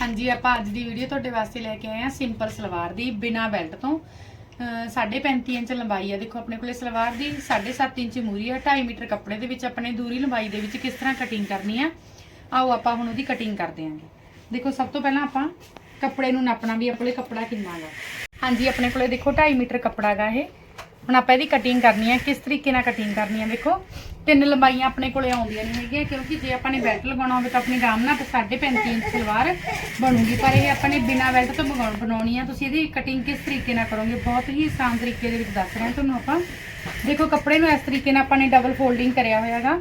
ਹਾਂਜੀ, ਆਪਾਂ ਅੱਜ ਦੀ ਵੀਡੀਓ ਤੁਹਾਡੇ ਵਾਸਤੇ ਲੈ ਕੇ ਆਏ ਆ ਸਿੰਪਲ ਸਲਵਾਰ ਦੀ, ਬਿਨਾ ਬੈਲਟ ਤੋਂ। ਸਾਢੇ 35 ਇੰਚ ਲੰਬਾਈ ਆ। ਦੇਖੋ, ਆਪਣੇ ਕੋਲੇ ਸਲਵਾਰ ਦੀ 7.5 ਇੰਚ ਮੂਰੀ ਆ। 2.5 ਮੀਟਰ ਕੱਪੜੇ ਦੇ ਵਿੱਚ ਆਪਣੇ ਦੂਰੀ ਲੰਬਾਈ ਦੇ ਵਿੱਚ ਕਿਸ ਤਰ੍ਹਾਂ ਕਟਿੰਗ ਕਰਨੀ ਆ, ਆਓ ਆਪਾਂ ਹੁਣ ਉਹਦੀ ਕਟਿੰਗ ਕਰਦੇ ਆਂਗੇ ਦੇਖੋ, ਸਭ ਤੋਂ ਪਹਿਲਾਂ ਆਪਾਂ ਕੱਪੜੇ ਨੂੰ ਨਾਪਣਾ ਵੀ, ਆਪਣੇ ਕੱਪੜਾ ਕਿੰਨਾ ਹੈਗਾ ਹਾਂਜੀ, ਆਪਣੇ ਕੋਲੇ ਦੇਖੋ 2.5 ਮੀਟਰ ਕੱਪੜਾ ਹੈਗਾ ਇਹ। ਹੁਣ ਆਪਾਂ ਇਹਦੀ ਕਟਿੰਗ ਕਰਨੀ ਆ। ਕਿਸ ਤਰੀਕੇ ਨਾਲ ਕਟਿੰਗ ਕਰਨੀ ਆ, ਦੇਖੋ। ਤਿੰਨ ਲੰਬਾਈਆਂ ਆਪਣੇ ਕੋਲੇ ਆਉਂਦੀਆਂ ਨਹੀਂ ਹੈਗੀਆਂ, ਕਿਉਂਕਿ ਜੇ ਆਪਾਂ ਨੇ ਬੈਲਟ ਲਗਾਉਣਾ ਹੋਵੇ ਤਾਂ ਆਪਣੀ ਆਰਾਮ ਨਾਲ 35 ਇੰਚ ਸਲਵਾਰ ਬਣੂਗੀ, ਪਰ ਇਹ ਆਪਾਂ ਨੇ ਬਿਨਾ ਬੈਲਟ ਤੋਂ ਬਣਾਉਣੀ ਆ। ਤੁਸੀਂ ਇਹਦੀ ਕਟਿੰਗ ਕਿਸ ਤਰੀਕੇ ਨਾਲ ਕਰੋਗੇ? ਬਹੁਤ ਹੀ ਆਸਾਨ ਤਰੀਕੇ ਦੇ ਵਿੱਚ ਦੱਸ ਰਹੇ ਹਾਂ ਤੁਹਾਨੂੰ ਆਪਾਂ। ਦੇਖੋ, ਕੱਪੜੇ ਨੂੰ ਇਸ ਤਰੀਕੇ ਨਾਲ ਆਪਾਂ ਨੇ ਡਬਲ ਫੋਲਡਿੰਗ ਕਰਿਆ ਹੋਇਆਗਾ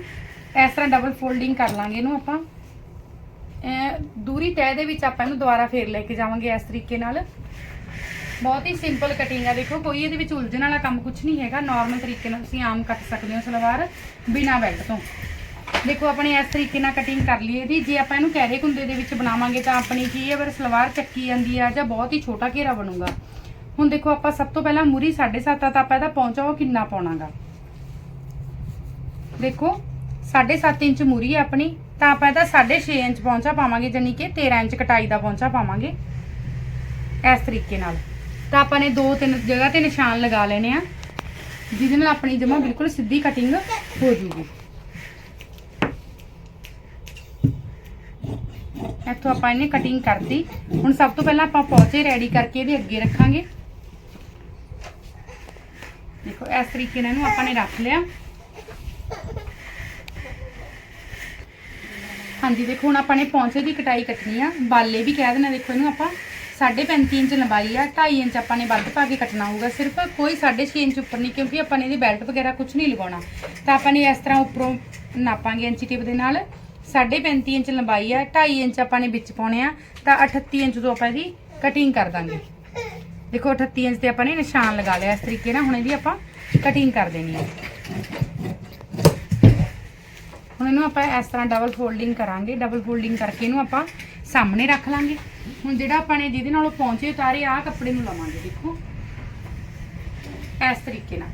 ਇਸ ਤਰ੍ਹਾਂ ਡਬਲ ਫੋਲਡਿੰਗ ਕਰ ਲਾਂਗੇ ਇਹਨੂੰ ਆਪਾਂ। ਦੂਰੀ ਤੈਅ ਦੇ ਵਿੱਚ ਆਪਾਂ ਇਹਨੂੰ ਦੁਬਾਰਾ ਫੇਰ ਲੈ ਕੇ ਜਾਵਾਂਗੇ ਇਸ ਤਰੀਕੇ ਨਾਲ। ਬਹੁਤ ਹੀ ਸਿੰਪਲ ਕਟਿੰਗ ਆ। ਦੇਖੋ, ਕੋਈ ਇਹਦੇ ਵਿੱਚ ਉਲਝਣ ਵਾਲਾ ਕੰਮ ਕੁਝ ਨਹੀਂ ਹੈਗਾ। ਨਾਰਮਲ ਤਰੀਕੇ ਨਾਲ ਤੁਸੀਂ ਆਮ ਕੱਟ ਸਕਦੇ ਹੋ ਸਲਵਾਰ ਬਿਨਾ ਬੈਲਟ ਤੋਂ। ਦੇਖੋ ਆਪਣੇ ਇਸ ਤਰੀਕੇ ਨਾਲ ਕਟਿੰਗ ਕਰ ਲਈ ਇਹਦੀ। ਜੇ ਆਪਾਂ ਇਹਨੂੰ ਕੈਰੇ ਕੁੰਦੇ ਦੇ ਵਿੱਚ ਬਣਾਵਾਂਗੇ ਤਾਂ ਆਪਣੀ ਕੀ ਹੈ, ਅਗਰ ਸਲਵਾਰ ਚੱਕੀ ਜਾਂਦੀ ਆ ਜਾਂ ਬਹੁਤ ਹੀ ਛੋਟਾ ਘੇਰਾ ਬਣੂਗਾ। ਹੁਣ ਦੇਖੋ, ਆਪਾਂ ਸਭ ਤੋਂ ਪਹਿਲਾਂ ਮੂਰੀ 7.5 ਆ ਤਾਂ ਆਪਾਂ ਇਹਦਾ ਪਹੁੰਚਾ ਉਹ ਕਿੰਨਾ ਪਾਉਣਾਗਾ? ਦੇਖੋ 7.5 ਇੰਚ ਮੂਰੀ ਹੈ ਆਪਣੀ। ਤਾਂ ਆਪਾਂ ਇਹਦਾ 6.5 ਇੰਚ ਪਹੁੰਚਾ ਪਾਵਾਂਗੇ ਜਾਨੀ ਕਿ 13 ਇੰਚ ਕਟਾਈ ਦਾ ਪਹੁੰਚਾ ਪਾਵਾਂਗੇ। ਇਸ ਤਰੀਕੇ ਨਾਲ। ਤਾਂ ਆਪਾਂ ਨੇ ਦੋ ਤਿੰਨ ਜਗ੍ਹਾ ਤੇ ਨਿਸ਼ਾਨ ਲਗਾ ਲੈਣੇ ਆ, ਜਿਹਦੇ ਨਾਲ ਆਪਣੀ ਜਮਾ ਬਿਲਕੁਲ ਸਿੱਧੀ ਕਟਿੰਗ ਹੋ ਜੂਗੀ। ਇੱਥੋਂ ਆਪਾਂ ਇਹਨੇ ਕਟਿੰਗ ਕਰਤੀ। ਹੁਣ ਸਭ ਤੋਂ ਪਹਿਲਾਂ ਆਪਾਂ ਪੌਚੇ ਰੈਡੀ ਕਰਕੇ ਇਹਦੇ ਅੱਗੇ ਰੱਖਾਂਗੇ। ਦੇਖੋ, ਇਸ ਤਰੀਕੇ ਨਾਲ ਇਹਨੂੰ ਆਪਾਂ ਨੇ ਰੱਖ ਲਿਆ। ਹਾਂਜੀ, ਦੇਖੋ, ਹੁਣ ਆਪਾਂ ਨੇ ਪੌਂਚੇ ਦੀ ਕਟਾਈ ਕੱਟਣੀ ਆ। ਬਾਲੇ ਵੀ ਕਹਿ ਦੇਣਾ ਦੇਖੋ ਇਹਨੂੰ ਆਪਾਂ। 5.5 ਇੰਚ ਲੰਬਾਈ ਆ 2.5 ਇੰਚ ਆਪਾਂ ਨੇ ਵੱਧ ਪਾ ਕੇ ਕੱਟਣਾ ਹੋਊਗਾ, ਸਿਰਫ ਕੋਈ 6.5 ਇੰਚ ਉੱਪਰ ਨਹੀਂ, ਕਿਉਂਕਿ ਆਪਾਂ ਨੇ ਇਹਦੀ ਬੈਲਟ ਵਗੈਰਾ ਕੁਝ ਨਹੀਂ ਲਗਾਉਣਾ। ਤਾਂ ਆਪਾਂ ਨੇ ਇਸ ਤਰ੍ਹਾਂ ਉੱਪਰੋਂ ਨਾਪਾਂਗੇ ਇੰਚੀ ਟੇਪ ਦੇ ਨਾਲ। 5.5 ਇੰਚ ਲੰਬਾਈ ਆ 2.5 ਇੰਚ ਆਪਾਂ ਨੇ ਵਿੱਚ ਪਾਉਣੇ ਆ, ਤਾਂ 38 ਇੰਚ ਤੋਂ ਆਪਾਂ ਇਹਦੀ ਕਟਿੰਗ ਕਰ ਦਾਂਗੇ। ਦੇਖੋ 38 ਇੰਚ ਤੇ ਆਪਾਂ ਨੇ ਨਿਸ਼ਾਨ ਲਗਾ ਲਿਆ, ਇਸ ਤਰੀਕੇ ਨਾਲ ਹੁਣ ਇਹਦੀ ਆਪਾਂ ਕਟਿੰਗ ਕਰ ਦੇਣੀ ਹੈ ਹੁਣ ਇਹਨੂੰ ਆਪਾਂ ਇਸ ਤਰ੍ਹਾਂ ਡਬਲ ਫੋਲਡਿੰਗ ਕਰਾਂਗੇ ਡਬਲ ਫੋਲਡਿੰਗ ਕਰਕੇ ਇਹਨੂੰ ਆਪਾਂ ਸਾਹਮਣੇ ਰੱਖ ਲਾਂਗੇ। ਹੁਣ ਜਿਹੜਾ ਆਪਾਂ ਨੇ ਜਿਹਦੇ ਨਾਲੋਂ ਪਹੁੰਚੇ ਉਤਾਰੇ ਆਹ ਕੱਪੜੇ ਨੂੰ ਲਵਾਂਗੇ, ਦੇਖੋ। ਇਸ ਤਰੀਕੇ ਨਾਲ।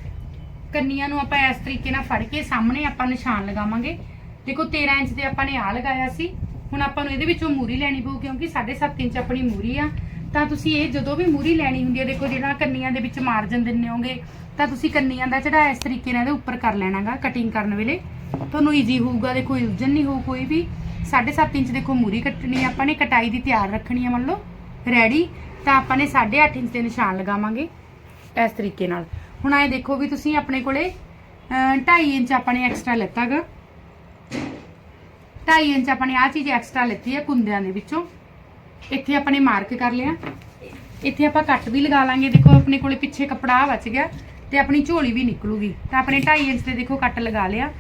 ਕੰਨੀਆਂ ਨੂੰ ਆਪਾਂ ਇਸ ਤਰੀਕੇ ਨਾਲ ਫੜ ਕੇ ਸਾਹਮਣੇ ਆਪਾਂ ਨਿਸ਼ਾਨ ਲਗਾਵਾਂਗੇ। ਦੇਖੋ 13 ਇੰਚ ਤੇ ਆਪਾਂ ਨੇ ਆ ਲਗਾਇਆ ਸੀ। ਹੁਣ ਆਪਾਂ ਨੂੰ ਇਹਦੇ ਵਿੱਚੋਂ ਮੂਰੀ ਲੈਣੀ ਪਊ, ਕਿਉਂਕਿ 7.5 ਇੰਚ ਆਪਣੀ ਮੂਰੀ ਆ। ਤਾਂ ਤੁਸੀਂ ਇਹ ਜਦੋਂ ਵੀ ਮੂਰੀ ਲੈਣੀ ਹੁੰਦੀ ਹੈ ਦੇਖੋ, ਜਿਹੜਾ ਕੰਨੀਆਂ ਦੇ ਵਿੱਚ ਮਾਰਜਨ ਦਿੰਨੇ ਹੋਗੇ, ਤਾਂ ਤੁਸੀਂ ਕੰਨੀਆਂ ਦਾ ਜਿਹੜਾ ਇਸ ਤਰੀਕੇ ਨਾਲ ਇਹਦੇ ਉੱਪਰ ਕਰ ਲੈਣਾਗਾ ਕਟਿੰਗ ਕਰਨ ਵੇਲੇ। ਤੁਹਾਨੂੰ ਈਜ਼ੀ ਹੋਊਗਾ, ਦੇਖੋ ਉਲਝਣ ਨਹੀਂ ਹੋਊ ਕੋਈ ਵੀ। 7.5 ਇੰਚ ਦੇਖੋ ਮੂਰੀ ਕੱਟਣੀ ਆਪਾਂ ਨੇ, ਕਟਾਈ ਦੀ ਤਿਆਰ ਰੱਖਣੀ ਹੈ ਮੰਨ ਲਓ ਰੈਡੀ ਤਾਂ ਆਪਾਂ ਨੇ 8.5 ਇੰਚ ਦੇ ਨਿਸ਼ਾਨ ਲਗਾਵਾਂਗੇ ਇਸ ਤਰੀਕੇ ਨਾਲ। ਹੁਣ ਆਏ ਦੇਖੋ ਵੀ ਤੁਸੀਂ ਆਪਣੇ ਕੋਲੇ 2.5 ਇੰਚ ਆਪਾਂ ਨੇ ਐਕਸਟਰਾ ਲੈਤਾਗਾ। 2.5 ਇੰਚ ਆਪਾਂ ਨੇ ਆ ਚੀਜ਼ ਐਕਸਟਰਾ ਲੈਤੀ ਹੈ ਕੁੰਦਿਆਂ ਦੇ ਵਿੱਚੋਂ। ਇੱਥੇ ਆਪਾਂ ਨੇ ਮਾਰਕ ਕਰ ਲਿਆ। ਇੱਥੇ ਆਪਾਂ ਕੱਟ ਵੀ ਲਗਾ ਲਾਂਗੇ। ਦੇਖੋ ਆਪਣੇ ਕੋਲੇ ਪਿੱਛੇ ਕੱਪੜਾ ਆ ਬਚ ਗਿਆ ਤੇ ਆਪਣੀ ਝੋਲੀ ਵੀ ਨਿਕਲੂਗੀ। ਤਾਂ ਆਪਣੇ 2.5 ਇੰਚ ਤੇ ਦੇਖੋ ਕੱਟ ਲਗਾ ਲਿਆ।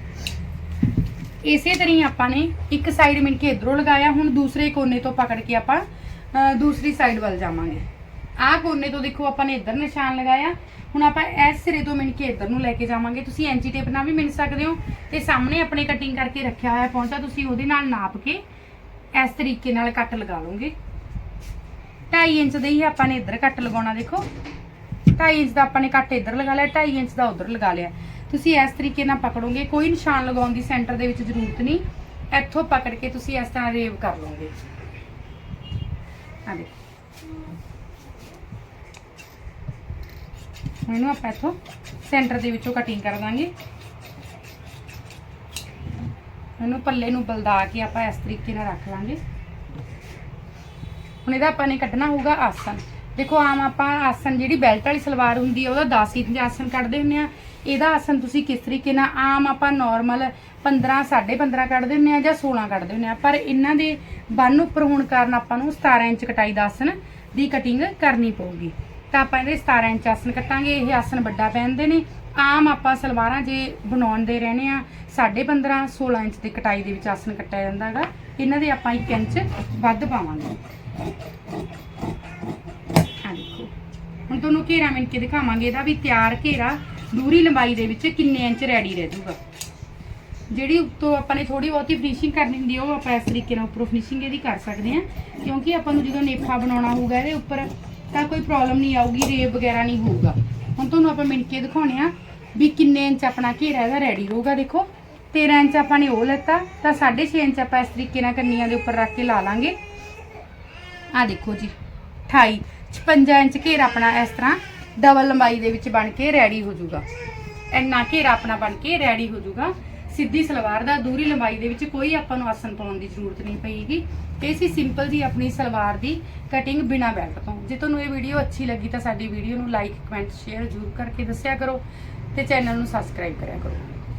ਇਸੇ ਤਰ੍ਹਾਂ ਹੀ ਆਪਾਂ ਨੇ ਇੱਕ ਸਾਈਡ ਮਿਣ ਕੇ ਇਧਰੋਂ ਲਗਾਇਆ, ਹੁਣ ਦੂਸਰੇ ਕੋਨੇ ਤੋਂ ਪਕੜ ਕੇ ਆਪਾਂ ਦੂਸਰੀ ਸਾਈਡ ਵੱਲ ਜਾਵਾਂਗੇ। ਆਹ ਕੋਨੇ ਤੋਂ ਦੇਖੋ ਆਪਾਂ ਨੇ ਇੱਧਰ ਨਿਸ਼ਾਨ ਲਗਾਇਆ, ਹੁਣ ਆਪਾਂ ਇਸ ਸਿਰੇ ਤੋਂ ਮਿਣ ਕੇ ਇੱਧਰ ਨੂੰ ਲੈ ਕੇ ਜਾਵਾਂਗੇ। ਤੁਸੀਂ ਐਂਚੀ ਟੇਪ ਨਾਲ ਵੀ ਮਿਣ ਸਕਦੇ ਹੋ ਤੇ ਸਾਹਮਣੇ ਆਪਣੇ ਕਟਿੰਗ ਕਰਕੇ ਰੱਖਿਆ ਹੋਇਆ ਪਹੁੰਚਾ ਤੁਸੀਂ ਉਹਦੇ ਨਾਲ ਨਾਪ ਕੇ ਇਸ ਤਰੀਕੇ ਨਾਲ ਕੱਟ ਲਗਾ ਲਓਗੇ। 2.5 ਇੰਚ ਦੇ ਹੀ ਆਪਾਂ ਨੇ ਇੱਧਰ ਕੱਟ ਲਗਾਉਣਾ ਦੇਖੋ। 2.5 ਇੰਚ ਦਾ ਆਪਾਂ ਨੇ ਕੱਟ ਇੱਧਰ ਲਗਾ ਲਿਆ 2.5 ਇੰਚ ਦਾ ਉੱਧਰ ਲਗਾ ਲਿਆ। ਤੁਸੀਂ ਇਸ ਤਰੀਕੇ ਨਾਲ ਪਕੜੋਗੇ, ਕੋਈ ਨਿਸ਼ਾਨ ਲਗਾਉਣ ਦੀ ਸੈਂਟਰ ਦੇ ਵਿੱਚ ਜ਼ਰੂਰਤ ਨਹੀਂ। ਇੱਥੋਂ ਪਕੜ ਕੇ ਤੁਸੀਂ ਇਸ ਤਰ੍ਹਾਂ ਰੇਵ ਕਰ ਲਓਗੇ। ਆ ਦੇਖੋ। ਇਹਨੂੰ ਆਪਾਂ ਇੱਥੋਂ ਸੈਂਟਰ ਦੇ ਵਿੱਚੋਂ ਕਟਿੰਗ ਕਰ ਦਾਂਗੇ। ਇਹਨੂੰ ਪੱਲੇ ਨੂੰ ਬਲਦਾ ਕੇ ਆਪਾਂ ਇਸ ਤਰੀਕੇ ਨਾਲ ਰੱਖ ਲਾਂਗੇ। ਹੁਣ ਇਹਦਾ ਆਪਾਂ ਨੇ ਕੱਢਣਾ ਹੋਊਗਾ ਆਸਨ ਦੇਖੋ, ਆਮ ਆਪਾਂ ਆਸਨ ਜਿਹੜੀ ਬੈਲਟ ਵਾਲੀ ਸਲਵਾਰ ਹੁੰਦੀ ਹੈ ਉਹਦਾ 10 ਇੰਚ ਆਸਨ ਕੱਢਦੇ ਹੁੰਦੇ ਆ। ਇਹਦਾ ਆਸਨ ਤੁਸੀਂ ਕਿਸ ਤਰੀਕੇ ਨਾਲ ਆਮ ਆਪਾਂ ਨਾਰਮਲ 15 15.5 ਕੱਢਦੇ ਹੁੰਦੇ ਆ ਜਾਂ 16 ਕੱਢਦੇ ਹੁੰਦੇ ਆ। ਪਰ ਇਹਨਾਂ ਦੇ ਬੰਨ ਉੱਪਰ ਹੋਣ ਕਾਰਨ ਆਪਾਂ ਨੂੰ 17 ਇੰਚ ਕਟਾਈ ਦਾ ਆਸਨ ਦੀ ਕਟਿੰਗ ਕਰਨੀ ਪਊਗੀ। ਤਾਂ ਆਪਾਂ ਇਹਦੇ 17 ਇੰਚ ਆਸਨ ਕੱਟਾਂਗੇ, ਇਹ ਆਸਨ ਵੱਡਾ ਪੈਂਦੇ ਨੇ। ਆਮ ਆਪਾਂ ਸਲਵਾਰਾਂ ਜੇ ਬਣਾਉਣ ਬਣਾਉਂਦੇ ਰਹਨੇ ਆ 15.5 16 ਇੰਚ ਦੀ ਕਟਾਈ ਦੇ ਵਿੱਚ ਆਸਨ ਕੱਟਿਆ ਜਾਂਦਾ ਹੈਗਾ। ਇਹਨਾਂ ਦੇ ਆਪਾਂ 1 ਇੰਚ ਵੱਧ ਪਾਵਾਂਗੇ। ਹੁਣ ਤੁਹਾਨੂੰ ਘੇਰਾ ਮਿਣ ਕੇ ਦਿਖਾਵਾਂਗੇ, ਇਹਦਾ ਵੀ ਤਿਆਰ ਘੇਰਾ ਦੂਰੀ ਲੰਬਾਈ ਦੇ ਵਿੱਚ ਕਿੰਨੇ ਇੰਚ ਰੈਡੀ ਰਹਿ ਜਾਊਗਾ। ਜਿਹੜੀ ਉੱਤੋਂ ਆਪਾਂ ਨੇ ਥੋੜੀ ਬਹੁਤੀ ਫਿਨਿਸ਼ਿੰਗ ਕਰਨੀ ਹੁੰਦੀ ਉਹ ਆਪਾਂ ਇਸ ਤਰੀਕੇ ਨਾਲ ਉੱਪਰੋਂ ਫਿਨਿਸ਼ਿੰਗ ਇਹਦੀ ਕਰ ਸਕਦੇ ਹਾਂ, ਕਿਉਂਕਿ ਆਪਾਂ ਨੂੰ ਜਦੋਂ ਨੇਫਾ ਬਣਾਉਣਾ ਹੋਊਗਾ, ਇਹਦੇ ਉੱਪਰ ਤਾਂ ਕੋਈ ਪ੍ਰੋਬਲਮ ਨਹੀਂ ਆਊਗੀ ਰੇਬ ਵਗੈਰਾ ਨਹੀਂ ਹੋਊਗਾ। ਹੁਣ ਤੁਹਾਨੂੰ ਆਪਾਂ ਮਿਣ ਕੇ ਦਿਖਾਉਣੇ ਆ ਵੀ ਕਿੰਨੇ ਇੰਚ ਆਪਣਾ ਘੇਰਾ ਇਹਦਾ ਰੈਡੀ ਹੋਊਗਾ ਦੇਖੋ 13 ਇੰਚ ਆਪਾਂ ਨੇ ਉਹ ਲੈਤਾ, ਤਾਂ 6.5 ਇੰਚ ਆਪਾਂ ਇਸ ਤਰੀਕੇ ਨਾਲ ਕੰਨੀਆਂ ਦੇ ਉੱਪਰ ਰੱਖ ਕੇ ਲਾ ਲਾਂਗੇ। ਆ ਦੇਖੋ ਜੀ 28 56 ਇੰਚ ਘੇਰਾ ਆਪਣਾ ਇਸ ਤਰ੍ਹਾਂ ਡਬਲ ਲੰਬਾਈ ਦੇ ਵਿੱਚ ਬਣ ਕੇ ਰੈਡੀ ਹੋ ਜਾਊਗਾ। ਇੰਨਾ ਘੇਰਾ ਆਪਣਾ ਬਣ ਕੇ ਰੈਡੀ ਹੋ ਜਾਊਗਾ। ਸਿੱਧੀ ਸਲਵਾਰ ਦਾ ਦੂਰੀ ਲੰਬਾਈ ਦੇ ਵਿੱਚ ਕੋਈ ਆਪਾਂ ਨੂੰ ਆਸਨ ਪਾਉਣ ਦੀ ਜ਼ਰੂਰਤ ਨਹੀਂ ਪਏਗੀ। ਇਹ ਸੀ ਸਿੰਪਲ ਜੀ ਆਪਣੀ ਸਲਵਾਰ ਦੀ ਕਟਿੰਗ ਬਿਨਾ ਬੈਲਟ ਤੋਂ। ਜੇ ਤੁਹਾਨੂੰ ਇਹ ਵੀਡੀਓ ਅੱਛੀ ਲੱਗੀ ਤਾਂ ਸਾਡੀ ਵੀਡੀਓ ਨੂੰ ਲਾਈਕ ਕਮੈਂਟ ਸ਼ੇਅਰ ਜ਼ਰੂਰ ਕਰਕੇ ਦੱਸਿਆ ਕਰੋ ਤੇ ਚੈਨਲ ਨੂੰ ਸਬਸਕ੍ਰਾਈਬ ਕਰਿਆ ਕਰੋ।